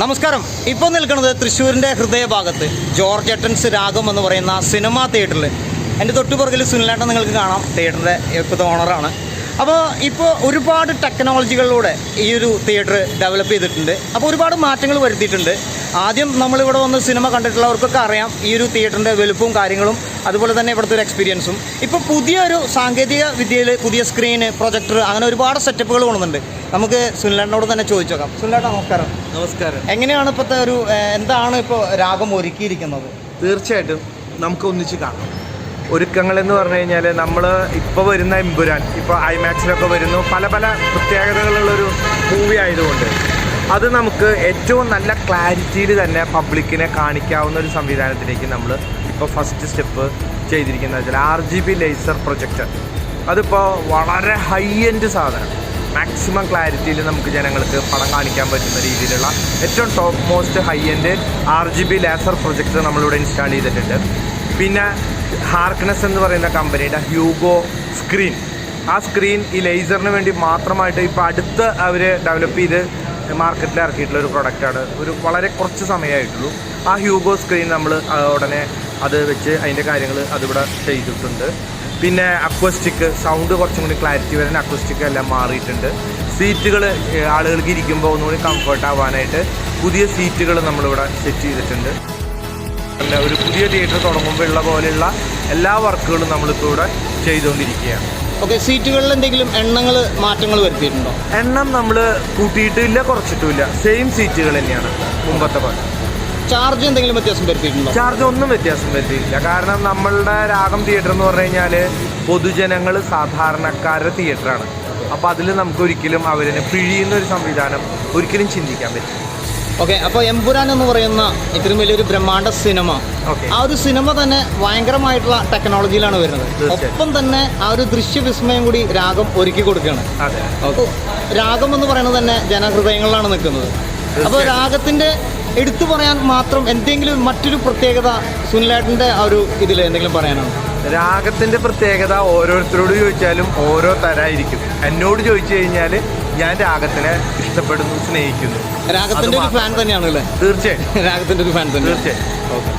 നമസ്കാരം. ഇപ്പോൾ നിൽക്കുന്നത് തൃശ്ശൂരിന്റെ ഹൃദയഭാഗത്ത് ജോർജ് എട്ടൻസ് രാഗം എന്ന് പറയുന്ന സിനിമാ തിയേറ്ററിൽ എന്റെ തൊട്ടുപുറകിൽ സുനിലേട്ടൻ നിങ്ങൾക്ക് കാണാം. തിയേറ്ററിന്റെ ഇപ്പോഴത്തെ ഓണറാണ് അപ്പോൾ ഇപ്പോൾ ഒരുപാട് ടെക്നോളജികളിലൂടെ ഈ ഒരു തിയേറ്റർ ഡെവലപ്പ് ചെയ്തിട്ടുണ്ട്. അപ്പോൾ ഒരുപാട് മാറ്റങ്ങൾ വരുത്തിയിട്ടുണ്ട്. ആദ്യം നമ്മളിവിടെ വന്ന് സിനിമ കണ്ടിട്ടുള്ളവർക്കൊക്കെ അറിയാം ഈ ഒരു തിയേറ്ററിന്റെ വലുപ്പവും കാര്യങ്ങളും അതുപോലെ തന്നെ ഇവിടുത്തെ ഒരു എക്സ്പീരിയൻസും ഇപ്പോൾ പുതിയൊരു സാങ്കേതിക വിദ്യയിൽ പുതിയ സ്ക്രീന് പ്രൊജക്ടർ അങ്ങനെ ഒരുപാട് സെറ്റപ്പുകൾ കൊണ്ടുണ്ട് നമുക്ക് സുനിലേട്ടനോട് തന്നെ ചോദിച്ചു നോക്കാം സുനിലേട്ട നമസ്കാരം. നമസ്കാരം. എങ്ങനെയാണ് ഇപ്പോഴത്തെ ഒരു എന്താണ് ഇപ്പോൾ രാഗം ഒരുക്കിയിരിക്കുന്നത്? തീർച്ചയായിട്ടും നമുക്ക് ഒന്നിച്ച് കാണാം. ഒരുക്കങ്ങൾ എന്ന് പറഞ്ഞു കഴിഞ്ഞാൽ നമ്മൾ ഇപ്പോൾ വരുന്ന എമ്പുരാൻ ഇപ്പോൾ ഐമാക്സിലൊക്കെ വരുന്നു. പല പല പ്രത്യേകതകളുള്ളൊരു മൂവി ആയതുകൊണ്ട് അത് നമുക്ക് ഏറ്റവും നല്ല ക്ലാരിറ്റിയിൽ തന്നെ പബ്ലിക്കിനെ കാണിക്കാവുന്ന ഒരു സംവിധാനത്തിലേക്ക് നമ്മൾ ഇപ്പോൾ ഫസ്റ്റ് സ്റ്റെപ്പ് ചെയ്തിരിക്കുന്നത് വെച്ചാൽ R G B laser projector അതിപ്പോൾ വളരെ ഹൈ എൻഡ് സാധനം. മാക്സിമം ക്ലാരിറ്റിയിൽ നമുക്ക് ജനങ്ങൾക്ക് പടം കാണിക്കാൻ പറ്റുന്ന രീതിയിലുള്ള ഏറ്റവും top most high end R G B laser projector നമ്മളിവിടെ ഇൻസ്റ്റാൾ ചെയ്തിട്ടുണ്ട്. പിന്നെ ഹാർക്ക്നെസ് എന്ന് പറയുന്ന കമ്പനിയുടെ ഹ്യൂഗോ സ്ക്രീൻ ആ സ്ക്രീൻ ഈ ലേസറിന് വേണ്ടി മാത്രമായിട്ട് ഇപ്പോൾ അടുത്ത് അവർ ഡെവലപ്പ് ചെയ്ത് മാർക്കറ്റിൽ ഇറക്കിയിട്ടുള്ള ഒരു പ്രൊഡക്റ്റാണ് ഒരു വളരെ കുറച്ച് സമയമായിട്ടുള്ളൂ ആ ഹ്യൂഗോ സ്ക്രീൻ നമ്മൾ ഉടനെ അത് വെച്ച് അതിന്റെ കാര്യങ്ങൾ അതിവിടെ ചെയ്തിട്ടുണ്ട്. പിന്നെ അക്വസ്റ്റിക് സൗണ്ട് കുറച്ചും കൂടി ക്ലാരിറ്റി വരാൻ അക്വസ്റ്റിക് എല്ലാം മാറിയിട്ടുണ്ട്. സീറ്റുകൾ ആളുകൾക്ക് ഇരിക്കുമ്പോൾ ഒന്നുകൂടി കംഫർട്ട് ആവാനായിട്ട് പുതിയ സീറ്റുകൾ നമ്മളിവിടെ സെറ്റ് ചെയ്തിട്ടുണ്ട്. ഒരു പുതിയ തിയേറ്റർ തുടങ്ങുമ്പോൾ ഉള്ള പോലെയുള്ള എല്ലാ വർക്കുകളും നമ്മളിപ്പോൾ ഇവിടെ ചെയ്തുകൊണ്ടിരിക്കുകയാണ്. ഓക്കെ സീറ്റുകളിൽ എന്തെങ്കിലും എണ്ണങ്ങൾ മാറ്റങ്ങൾ വരുത്തിയിട്ടുണ്ടോ? എണ്ണം നമ്മൾ കൂട്ടിയിട്ടില്ല കുറച്ചിട്ടില്ല സെയിം സീറ്റുകൾ തന്നെയാണ് മുമ്പത്തെ പോലെ. ചാർജ് എന്തെങ്കിലും വ്യത്യാസം വരുത്തിയിട്ടുണ്ടോ? ചാർജ് ഒന്നും വ്യത്യാസം വരുത്തിയില്ല കാരണം നമ്മളുടെ രാഗം തിയേറ്റർ എന്ന് പറഞ്ഞു കഴിഞ്ഞാൽ പൊതുജനങ്ങൾ സാധാരണക്കാരുടെ തിയേറ്ററാണ് അപ്പോൾ അതിൽ നമുക്ക് ഒരിക്കലും അവരെ പിഴിയുന്ന ഒരു സംവിധാനം ഒരിക്കലും ചിന്തിക്കാൻ പറ്റില്ല. ഓക്കെ അപ്പോൾ എംപുരാൻ എന്ന് പറയുന്ന ഇത്രയും വലിയൊരു ബ്രഹ്മാണ്ട സിനിമ. ആ ഒരു സിനിമ തന്നെ ഭയങ്കരമായിട്ടുള്ള ടെക്നോളജിയിലാണ് വരുന്നത്. ഒപ്പം തന്നെ ആ ഒരു ദൃശ്യവിസ്മയം കൂടി രാഗം ഒരുക്കി കൊടുക്കുകയാണ്. അപ്പോൾ രാഗം എന്ന് പറയുന്നത് തന്നെ ജനഹൃദയങ്ങളിലാണ് നിൽക്കുന്നത്. അപ്പോൾ രാഗത്തിന്റെ എടുത്തു പറയാൻ മാത്രം എന്തെങ്കിലും മറ്റൊരു പ്രത്യേകത സുനിലേട്ടന്റെ ആ ഒരു ഇതിൽ എന്തെങ്കിലും പറയാനാണ് രാഗത്തിന്റെ പ്രത്യേകത ഓരോരുത്തരോട് ചോദിച്ചാലും ഓരോ തരായിരിക്കും. എന്നോട് ചോദിച്ചു കഴിഞ്ഞാൽ ഞാൻ രാഗത്തിനെ ഇഷ്ടപ്പെടുന്നു സ്നേഹിക്കുന്നു. രാഗത്തിന്റെ ഒരു ഫാൻ തന്നെയാണ് അല്ലേ തീർച്ചയായും രാഗത്തിന്റെ ഒരു ഫാൻ തന്നെ തീർച്ചയായും ഓക്കെ.